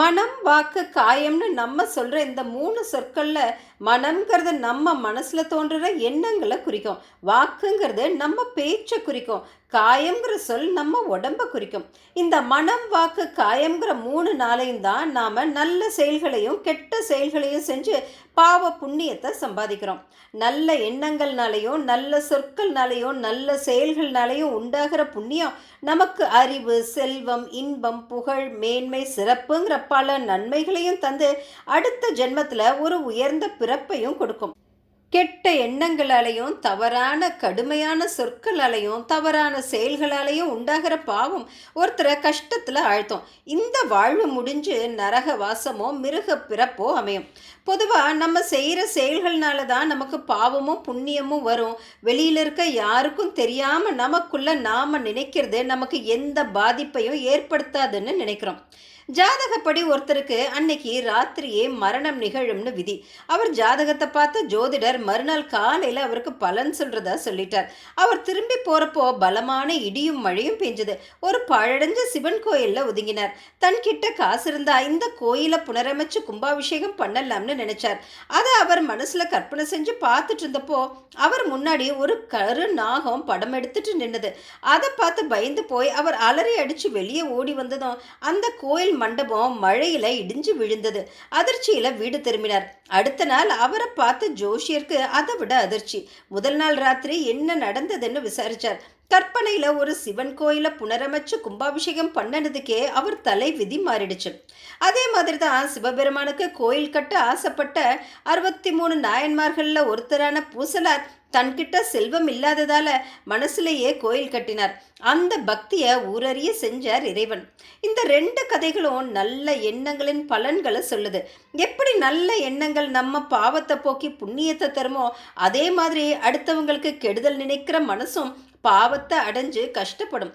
மனம் வாக்கு காயம்னு நம்ம சொல்கிற இந்த மூணு சொற்களில் மனம்ங்கிறது நம்ம மனசில் தோன்றுற எண்ணங்களை குறிக்கும். வாக்குங்கிறது நம்ம பேச்சை குறிக்கும். காயம்ங்கிற சொல் நம்ம உடம்ப குறிக்கும். இந்த மனம் வாக்கு காயம்ங்கிற மூணு நாளையும் தான் நாம் நல்ல செயல்களையும் கெட்ட செயல்களையும் செஞ்சு பாவ புண்ணியத்தை சம்பாதிக்கிறோம். நல்ல எண்ணங்கள்னாலையும் நல்ல சொற்கள்னாலையும் நல்ல செயல்கள்னாலையும் உண்டாகிற புண்ணியம் நமக்கு அறிவு செல்வம் இன்பம் புகழ் மேன்மை சிறப்புங்கிற பல நன்மைகளையும் தந்து அடுத்த ஜென்மத்தில் ஒரு உயர்ந்த பிறப்பையும் கொடுக்கும். கெட்ட எண்ணங்களாலையும் தவறான கடுமையான சொற்களாலையும் தவறான செயல்களாலையும் உண்டாகிற பாவம் ஒருத்தரை கஷ்டத்தில் ஆழ்த்தும். இந்த வாழ்வு முடிஞ்சு நரக வாசமோ மிருக பிறப்போ அமையும். பொதுவாக நம்ம செய்கிற செயல்கள்னால தான் நமக்கு பாவமும் புண்ணியமும் வரும். வெளியில் இருக்க யாருக்கும் தெரியாமல் நமக்குள்ள நாம் நினைக்கிறது நமக்கு எந்த பாதிப்பையும் ஏற்படுத்தாதுன்னு நினைக்கிறோம். ஜாதகப்படி ஒருத்தருக்கு அன்னைக்கு ராத்திரியே மரணம் நிகழும்னு விதி. அவர் ஜாதகத்தை பார்த்த ஜோதிடர் மறுநாள் காலையில் அவருக்கு பலன் சொல்கிறதா சொல்லிட்டார். அவர் திரும்பி போறப்போ பலமான இடியும் மழையும் பெஞ்சது. ஒரு பழடைஞ்ச சிவன் கோயில்ல ஒதுங்கினார். தன் கிட்ட காசு இருந்தா இந்த கோயிலை புனரமைச்சு கும்பாபிஷேகம் பண்ணலாம்னு நினைச்சார். அதை அவர் மனசுல கற்பனை செஞ்சு பார்த்துட்டு இருந்தப்போ அவர் முன்னாடி ஒரு கரு நாகம் படம் எடுத்துட்டு நின்னது. அதை பார்த்து பயந்து போய் அவர் அலறி அடிச்சு வெளியே ஓடி வந்ததும் அந்த கோயில் மண்டபம் மழையில இடிஞ்சு விழுந்தது. அதிர்ச்சியில வீடு திரும்பினார். அடுத்த நாள் அவரை பார்த்து ஜோஷியர் அவருக்கு அதை விட அதிர்ச்சி. முதல் நாள் ராத்திரி என்ன நடந்ததுன்னு விசாரிச்சார். கற்பனையில ஒரு சிவன் கோயிலை புனரமைச்சு கும்பாபிஷேகம் பண்ணனதுக்கே அவர் தலை விதி மாறிடுச்சு. அதே மாதிரி தான் சிவபெருமானுக்கு கோயில் கட்ட ஆசைப்பட்ட அறுபத்தி மூணு நாயன்மார்களில் ஒருத்தரான பூசலார் தன்கிட்ட செல்வம் இல்லாததால மனசுலேயே கோயில் கட்டினார். அந்த பக்தியை ஊரறிய செஞ்சார் இறைவன். இந்த ரெண்டு கதைகளும் நல்ல எண்ணங்களின் பலன்களை சொல்லுது. எப்படி நல்ல எண்ணங்கள் நம்ம பாவத்தை போக்கி புண்ணியத்தை தருமோ அதே மாதிரி அடுத்தவங்களுக்கு கெடுதல் நினைக்கிற மனசும் பாவத்தை அடைஞ்சு கஷ்டப்படும்.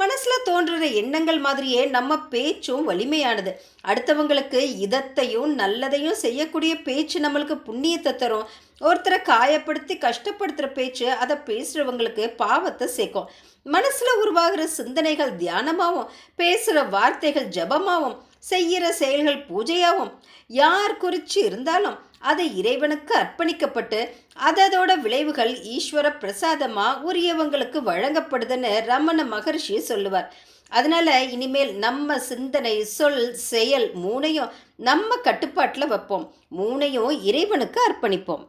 மனசில் தோன்றுற எண்ணங்கள் மாதிரியே நம்ம பேச்சும் வலிமையானது. அடுத்தவங்களுக்கு இதத்தையும் நல்லதையும் செய்யக்கூடிய பேச்சு நம்மளுக்கு புண்ணியத்தை தரும். ஒருத்தரை காயப்படுத்தி கஷ்டப்படுத்துகிற பேச்சு அதை பேசுகிறவங்களுக்கு பாவத்தை சேர்க்கும். மனசில் உருவாகிற சிந்தனைகள் தியானமாகவும் பேசுகிற வார்த்தைகள் ஜபமாகவும் செய்கிற செயல்கள் பூஜையாகவும் யார் குறித்து இருந்தாலும் அது இறைவனுக்கு அர்ப்பணிக்கப்பட்டு அதோட விளைவுகள் ஈஸ்வர பிரசாதமாக உரியவங்களுக்கு வழங்கப்படுதுன்னு ரமண மகர்ஷி சொல்லுவார். அதனால் இனிமேல் நம்ம சிந்தனை சொல் செயல் மூணையும் நம்ம கட்டுப்பாட்டில் வைப்போம். மூணையும் இறைவனுக்கு அர்ப்பணிப்போம்.